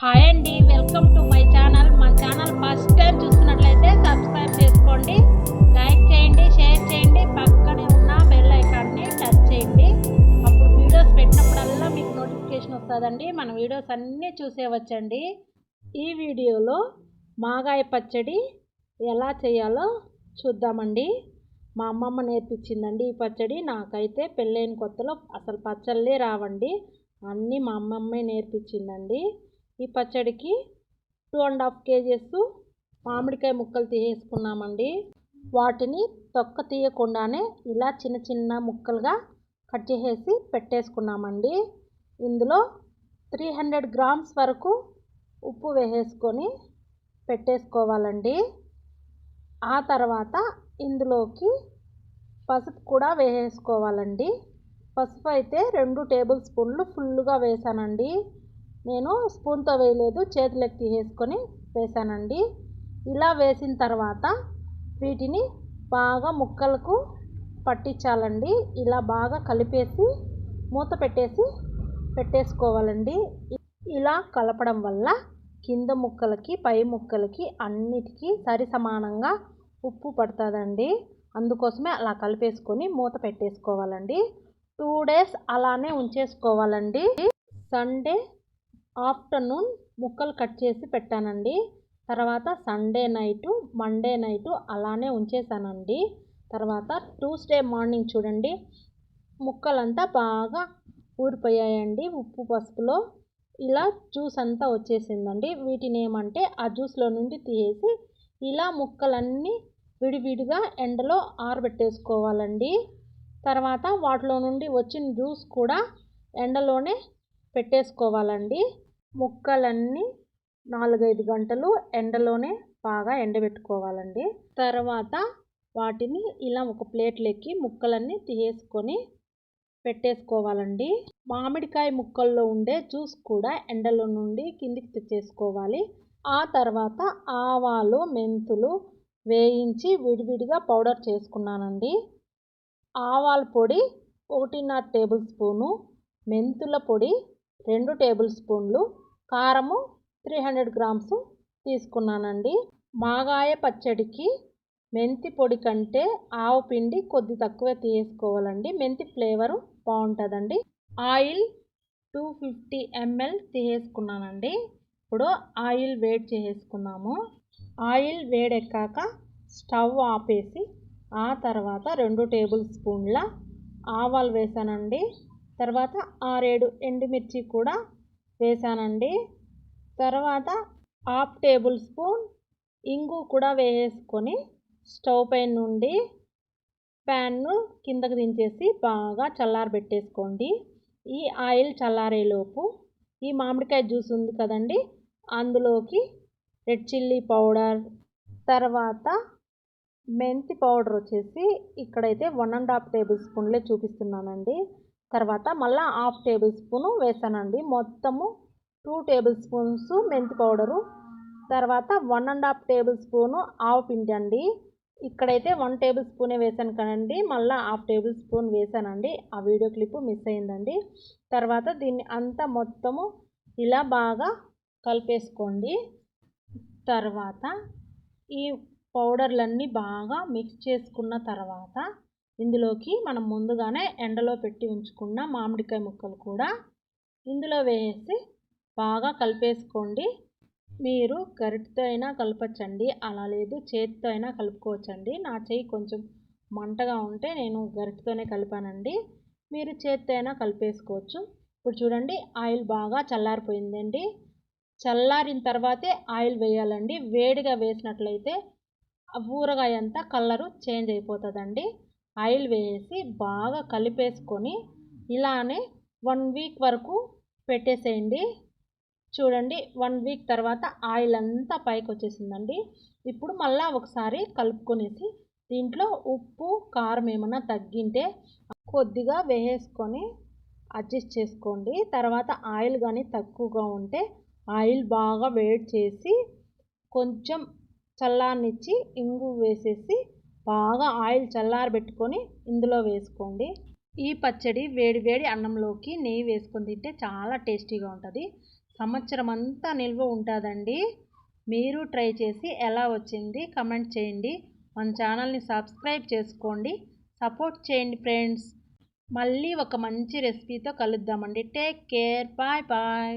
Hi అండి welcome to my channel మా channel first time చూస్తున్నట్లయితే సబ్స్క్రైబ్ చేసుకోండి లైక్ చేయండి షేర్ చేయండి పక్కనే ఉన్న బెల్ ఐకాన్ని టచ్ చేయండి. అప్పుడు వీడియోస్ పెట్టినప్పుడల్లా మీకు నోటిఫికేషన్ వస్తుందండి. మన వీడియోస్ అన్నీ చూసేవచ్చండి ఈ వీడియోలో మాగాయ పచ్చడి ఎలా చేయాలో చూద్దామండి. మా అమ్మమ్మ నేర్పించిందండి ఈ పచ్చడి. నాకైతే పెళ్ళైన కొత్తలో అసలు పచ్చళ్ళే రావండి. అన్నీ మా అమ్మమ్మే నేర్పించిందండి. ఈ పచ్చడికి టూ అండ్ హాఫ్ కేజీస్ మామిడికాయ ముక్కలు తీసేసుకున్నామండి. వాటిని తొక్క తీయకుండానే ఇలా చిన్న చిన్న ముక్కలుగా కట్ చేసేసి పెట్టేసుకున్నామండి. ఇందులో త్రీ హండ్రెడ్ గ్రామ్స్ వరకు ఉప్పు వేసేసుకొని పెట్టేసుకోవాలండి. ఆ తర్వాత ఇందులోకి పసుపు కూడా వేసేసుకోవాలండి. పసుపు అయితే రెండు టేబుల్ స్పూన్లు ఫుల్గా వేసానండి. నేను స్పూన్తో వేయలేదు చేతులకు తీసేసుకొని వేసానండి ఇలా వేసిన తర్వాత వీటిని బాగా ముక్కలకు పట్టించాలండి. ఇలా బాగా కలిపేసి మూత పెట్టేసి పెట్టేసుకోవాలండి. ఇలా కలపడం వల్ల కింద ముక్కలకి పై ముక్కలకి అన్నిటికీ సరి సమానంగా ఉప్పు పడుతుందండి. అందుకోసమే అలా కలిపేసుకొని మూత పెట్టేసుకోవాలండి. టూ డేస్ అలానే ఉంచేసుకోవాలండి. సండే ఆఫ్టర్నూన్ ముక్కలు కట్ చేసి పెట్టానండి. తర్వాత సండే నైటు మండే నైటు అలానే ఉంచేసానండి. తర్వాత ట్యూస్డే మార్నింగ్ చూడండి. ముక్కలంతా బాగా ఊరిపోయాయండి ఉప్పు పసుపులో. ఇలా జ్యూస్ అంతా వచ్చేసిందండి. వీటిని ఏమంటే ఆ జ్యూస్లో నుండి తీసేసి ఇలా ముక్కలన్నీ విడివిడిగా ఎండలో ఆరబెట్టేసుకోవాలండి. తర్వాత వాటిలో నుండి వచ్చిన జ్యూస్ కూడా ఎండలోనే పెట్టేసుకోవాలండి. ముక్కలన్నీ నాలుగైదు గంటలు ఎండలోనే బాగా ఎండబెట్టుకోవాలండి. తర్వాత వాటిని ఇలా ఒక ప్లేట్లోకి ముక్కలన్నీ తీసేసుకొని పెట్టేసుకోవాలండి. మామిడికాయ ముక్కల్లో ఉండే జ్యూస్ కూడా ఎండలో నుండి కిందికి తెచ్చేసుకోవాలి. ఆ తర్వాత ఆవాలు మెంతులు వేయించి విడివిడిగా పౌడర్ చేసుకున్నానండి. ఆవాల పొడి ఒకటిన్నర టేబుల్ స్పూను మెంతుల పొడి రెండు టేబుల్ స్పూన్లు కారము త్రీ హండ్రెడ్ గ్రామ్స్ తీసుకున్నానండి. మాగాయ పచ్చడికి మెంతి పొడి కంటే ఆవు పిండి కొద్ది తక్కువ తీసుకోవాలండి. మెంతి ఫ్లేవరు బాగుంటుందండి. ఆయిల్ టూ ఫిఫ్టీ ఎంఎల్ తీసేసుకున్నానండి. ఇప్పుడు ఆయిల్ వేడి చేసేసుకున్నాము. ఆయిల్ వేడెక్కాక స్టవ్ ఆపేసి ఆ తర్వాత రెండు టేబుల్ స్పూన్ల ఆవాలు వేసానండి. తర్వాత ఆరేడు ఎండుమిర్చి కూడా వేసానండి. తర్వాత హాఫ్ టేబుల్ స్పూన్ ఇంగు కూడా వేసుకొని స్టవ్ పైన నుండి ప్యాన్ను కిందకు దించేసి బాగా చల్లారబెట్టేసుకోండి. ఈ ఆయిల్ చల్లారేలోపు ఈ మామిడికాయ జ్యూస్ ఉంది కదండి అందులోకి రెడ్ చిల్లీ పౌడర్ తర్వాత మెంతి పౌడర్ వచ్చేసి ఇక్కడైతే వన్ అండ్ హాఫ్ టేబుల్ స్పూన్లే చూపిస్తున్నానండి. తర్వాత మళ్ళీ హాఫ్ టేబుల్ స్పూను వేసానండి. మొత్తము టూ టేబుల్ స్పూన్స్ మెంతి పౌడరు. తర్వాత one and half tablespoon ఆవు పిండి అండి. ఇక్కడైతే వన్ టేబుల్ స్పూనే వేసాను కదండి. మళ్ళీ హాఫ్ టేబుల్ స్పూన్ వేసానండి. ఆ వీడియో క్లిప్ మిస్ అయిందండి. తర్వాత దీన్ని అంతా మొత్తము ఇలా బాగా కలిపేసుకోండి. తర్వాత ఈ పౌడర్లన్నీ బాగా మిక్స్ చేసుకున్న తర్వాత ఇందులోకి మనం ముందుగానే ఎండలో పెట్టి ఉంచుకున్న మామిడికాయ ముక్కలు కూడా ఇందులో వేసి బాగా కలిపేసుకోండి. మీరు గరిటతో అయినా కలపచ్చండి అలా లేదు చేతితో అయినా కలుపుకోవచ్చండి. నా చేయి కొంచెం మంటగా ఉంటే నేను గరిటతోనే కలిపానండి. మీరు చేతితో అయినా కలిపేసుకోవచ్చు. ఇప్పుడు చూడండి ఆయిల్ బాగా చల్లారిపోయిందండి. చల్లారిన తర్వాతే ఆయిల్ వేయాలండి. వేడిగా వేసినట్లయితే ఊరగాయ అంతా కలరు చేంజ్ అయిపోతుందండి. ఆయిల్ వేసి బాగా కలిపేసుకొని ఇలానే వన్ వీక్ వరకు పెట్టేసేయండి. చూడండి వన్ వీక్ తర్వాత ఆయిల్ అంతా పైకి వచ్చేసిందండి. ఇప్పుడు మళ్ళీ ఒకసారి కలుపుకొనేసి దీంట్లో ఉప్పు కారం ఏమన్నా తగ్గింటే కొద్దిగా వేసేసుకొని అడ్జస్ట్ చేసుకోండి. తర్వాత ఆయిల్ కానీ తక్కువగా ఉంటే ఆయిల్ బాగా వేడి చేసి కొంచెం చల్లాన్నిచ్చి ఇంగు వేసేసి బాగా ఆయిల్ చల్లారబెట్టుకొని ఇందులో వేసుకోండి. ఈ పచ్చడి వేడి వేడి అన్నంలోకి నెయ్యి వేసుకొని తింటే చాలా టేస్టీగా ఉంటుంది. సంవత్సరం అంతా నిల్వ ఉంటుందండి. మీరు ట్రై చేసి ఎలా వచ్చింది కమెంట్ చేయండి. మన ఛానల్ని సబ్స్క్రైబ్ చేసుకోండి. సపోర్ట్ చేయండి ఫ్రెండ్స్. మళ్ళీ ఒక మంచి రెసిపీతో కలుద్దామండి. Take care. Bye bye.